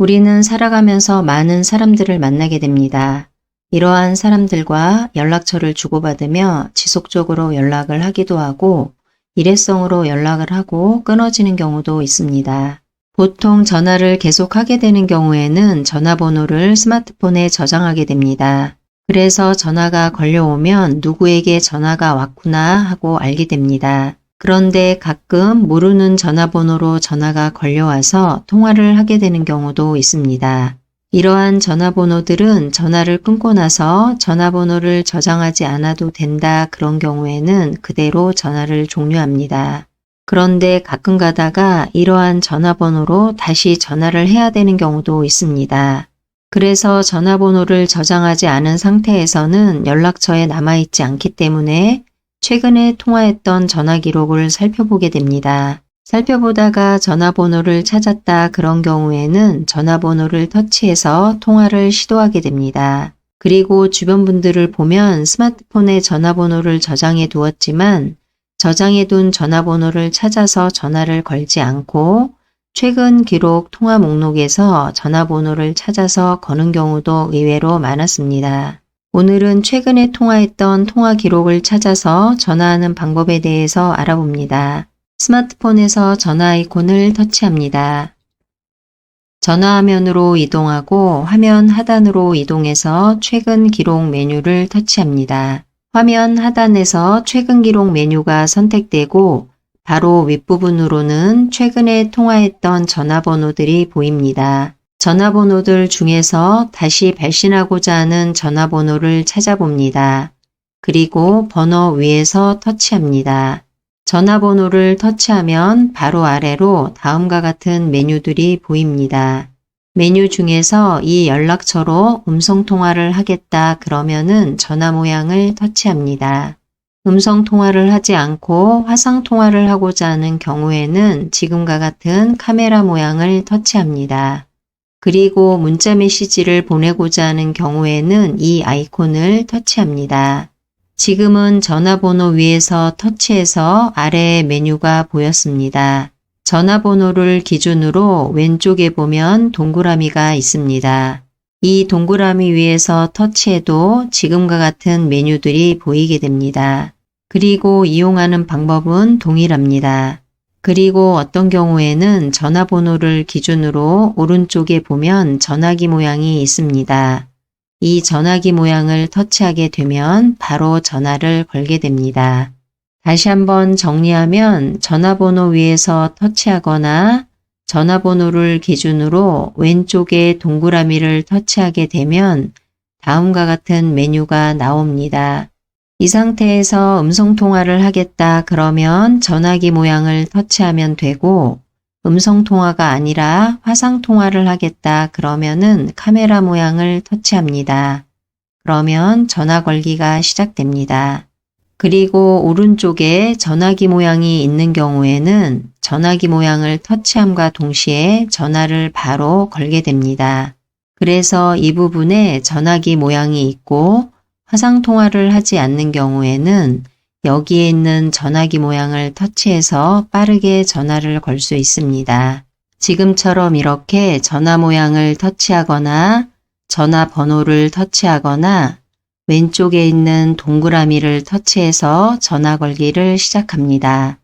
우리는 살아가면서 많은 사람들을 만나게 됩니다. 이러한 사람들과 연락처를 주고받으며 지속적으로 연락을 하기도 하고 일회성으로 연락을 하고 끊어지는 경우도 있습니다. 보통 전화를 계속하게 되는 경우에는 전화번호를 스마트폰에 저장하게 됩니다. 그래서 전화가 걸려오면 누구에게 전화가 왔구나 하고 알게 됩니다. 그런데 가끔 모르는 전화번호로 전화가 걸려와서 통화를 하게 되는 경우도 있습니다. 이러한 전화번호들은 전화를 끊고 나서 전화번호를 저장하지 않아도 된다 그런 경우에는 그대로 전화를 종료합니다. 그런데 가끔 가다가 이러한 전화번호로 다시 전화를 해야 되는 경우도 있습니다. 그래서 전화번호를 저장하지 않은 상태에서는 연락처에 남아있지 않기 때문에 최근에 통화했던 전화 기록을 살펴보게 됩니다. 살펴보다가 전화번호를 찾았다 그런 경우에는 전화번호를 터치해서 통화를 시도하게 됩니다. 그리고 주변 분들을 보면 스마트폰에 전화번호를 저장해 두었지만 저장해 둔 전화번호를 찾아서 전화를 걸지 않고 최근 기록 통화 목록에서 전화번호를 찾아서 거는 경우도 의외로 많았습니다. 오늘은 최근에 통화했던 통화 기록을 찾아서 전화하는 방법에 대해서 알아봅니다. 스마트폰에서 전화 아이콘을 터치합니다. 전화 화면으로 이동하고 화면 하단으로 이동해서 최근 기록 메뉴를 터치합니다. 화면 하단에서 최근 기록 메뉴가 선택되고 바로 윗부분으로는 최근에 통화했던 전화번호들이 보입니다. 전화번호들 중에서 다시 발신하고자 하는 전화번호를 찾아봅니다. 그리고 번호 위에서 터치합니다. 전화번호를 터치하면 바로 아래로 다음과 같은 메뉴들이 보입니다. 메뉴 중에서 이 연락처로 음성통화를 하겠다 그러면은 전화 모양을 터치합니다. 음성통화를 하지 않고 화상통화를 하고자 하는 경우에는 지금과 같은 카메라 모양을 터치합니다. 그리고 문자 메시지를 보내고자 하는 경우에는 이 아이콘을 터치합니다. 지금은 전화번호 위에서 터치해서 아래의 메뉴가 보였습니다. 전화번호를 기준으로 왼쪽에 보면 동그라미가 있습니다. 이 동그라미 위에서 터치해도 지금과 같은 메뉴들이 보이게 됩니다. 그리고 이용하는 방법은 동일합니다. 그리고 어떤 경우에는 전화번호를 기준으로 오른쪽에 보면 전화기 모양이 있습니다. 이 전화기 모양을 터치하게 되면 바로 전화를 걸게 됩니다. 다시 한번 정리하면 전화번호 위에서 터치하거나 전화번호를 기준으로 왼쪽에 동그라미를 터치하게 되면 다음과 같은 메뉴가 나옵니다. 이 상태에서 음성통화를 하겠다 그러면 전화기 모양을 터치하면 되고 음성통화가 아니라 화상통화를 하겠다 그러면은 카메라 모양을 터치합니다. 그러면 전화 걸기가 시작됩니다. 그리고 오른쪽에 전화기 모양이 있는 경우에는 전화기 모양을 터치함과 동시에 전화를 바로 걸게 됩니다. 그래서 이 부분에 전화기 모양이 있고 화상통화를 하지 않는 경우에는 여기에 있는 전화기 모양을 터치해서 빠르게 전화를 걸 수 있습니다. 지금처럼 이렇게 전화 모양을 터치하거나 전화 번호를 터치하거나 왼쪽에 있는 동그라미를 터치해서 전화 걸기를 시작합니다.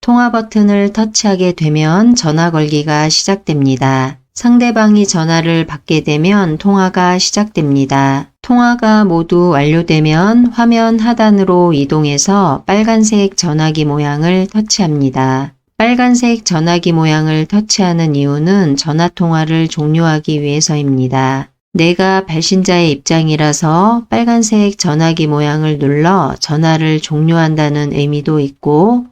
통화 버튼을 터치하게 되면 전화 걸기가 시작됩니다. 상대방이 전화를 받게 되면 통화가 시작됩니다. 통화가 모두 완료되면 화면 하단으로 이동해서 빨간색 전화기 모양을 터치합니다. 빨간색 전화기 모양을 터치하는 이유는 전화통화를 종료하기 위해서입니다. 내가 발신자의 입장이라서 빨간색 전화기 모양을 눌러 전화를 종료한다는 의미도 있고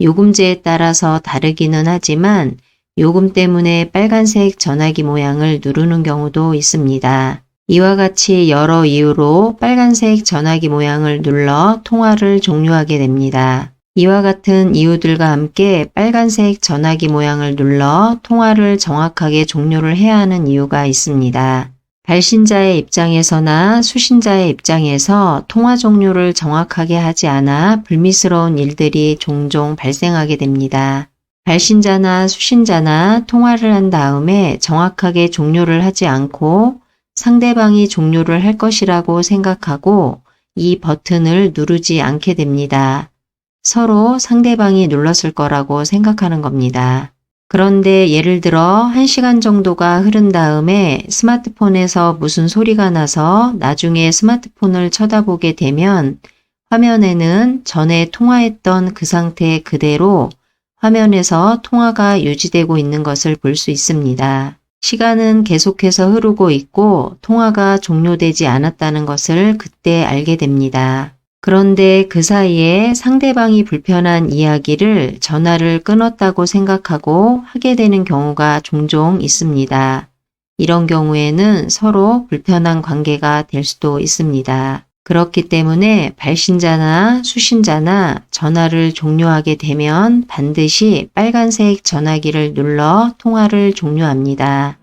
요금제에 따라서 다르기는 하지만 요금 때문에 빨간색 전화기 모양을 누르는 경우도 있습니다. 이와 같이 여러 이유로 빨간색 전화기 모양을 눌러 통화를 종료하게 됩니다. 이와 같은 이유들과 함께 빨간색 전화기 모양을 눌러 통화를 정확하게 종료를 해야 하는 이유가 있습니다. 발신자의 입장에서나 수신자의 입장에서 통화 종료를 정확하게 하지 않아 불미스러운 일들이 종종 발생하게 됩니다. 발신자나 수신자나 통화를 한 다음에 정확하게 종료를 하지 않고 상대방이 종료를 할 것이라고 생각하고 이 버튼을 누르지 않게 됩니다. 서로 상대방이 눌렀을 거라고 생각하는 겁니다. 그런데 예를 들어 1시간 정도가 흐른 다음에 스마트폰에서 무슨 소리가 나서 나중에 스마트폰을 쳐다보게 되면 화면에는 전에 통화했던 그 상태 그대로 화면에서 통화가 유지되고 있는 것을 볼 수 있습니다. 시간은 계속해서 흐르고 있고 통화가 종료되지 않았다는 것을 그때 알게 됩니다. 그런데 그 사이에 상대방이 불편한 이야기를 전화를 끊었다고 생각하고 하게 되는 경우가 종종 있습니다. 이런 경우에는 서로 불편한 관계가 될 수도 있습니다. 그렇기 때문에 발신자나 수신자나 전화를 종료하게 되면 반드시 빨간색 전화기를 눌러 통화를 종료합니다.